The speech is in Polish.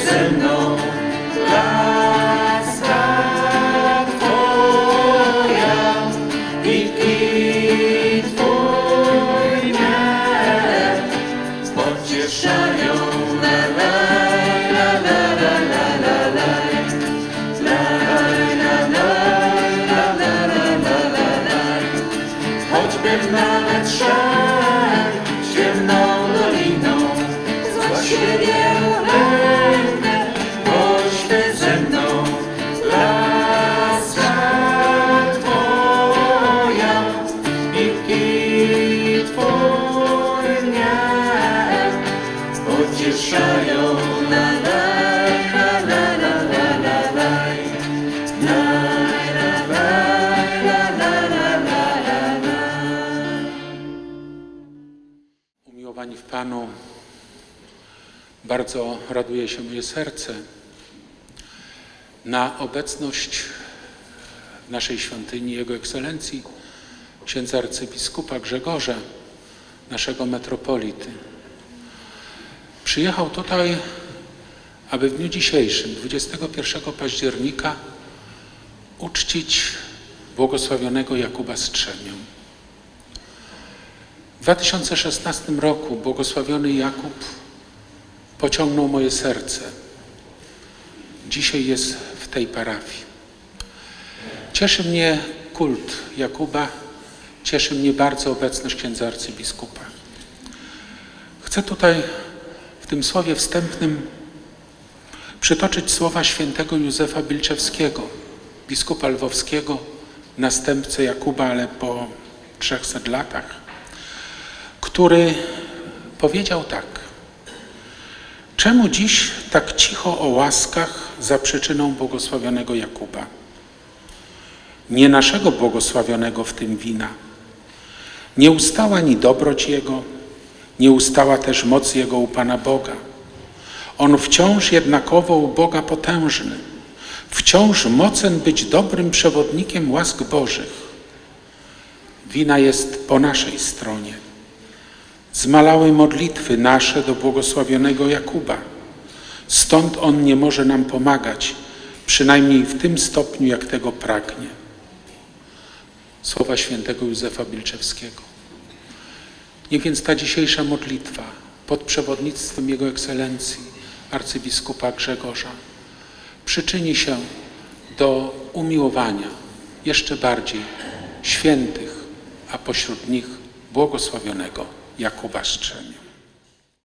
ze mną Laska Twoja i Twój miar pocieszają na la la la la la la Choćbym nawet szedł ciemną doliną, zła siebie la, la, la, la, la, la. La, la, la, la, la, la, la, la. Umiłowani w Panu, bardzo raduje się moje serce na obecność w naszej świątyni Jego Ekscelencji księdza arcybiskupa Grzegorza, naszego metropolity. Przyjechał tutaj, aby w dniu dzisiejszym, 21 października, uczcić błogosławionego Jakuba Strzemię. W 2016 roku błogosławiony Jakub pociągnął moje serce. Dzisiaj jest w tej parafii. Cieszy mnie kult Jakuba, cieszy mnie bardzo obecność księdza arcybiskupa. Chcę tutaj tym słowie wstępnym przytoczyć słowa świętego Józefa Bilczewskiego, biskupa lwowskiego, następcę Jakuba, ale po 300 latach który powiedział tak. Czemu dziś tak cicho o łaskach za przyczyną błogosławionego Jakuba? Nie naszego błogosławionego w tym wina. Nie ustała ni dobroć Jego, nie ustała też moc Jego u Pana Boga. On wciąż jednakowo u Boga potężny, wciąż mocen być dobrym przewodnikiem łask Bożych. Wina jest po naszej stronie zmalały modlitwy nasze do błogosławionego Jakuba. Stąd on nie może nam pomagać, przynajmniej w tym stopniu, jak tego pragnie. Słowa świętego Józefa Bilczewskiego. Niech więc ta dzisiejsza modlitwa pod przewodnictwem Jego Ekscelencji arcybiskupa Grzegorza przyczyni się do umiłowania jeszcze bardziej świętych, a pośród nich błogosławionego Jakuba Strzemię.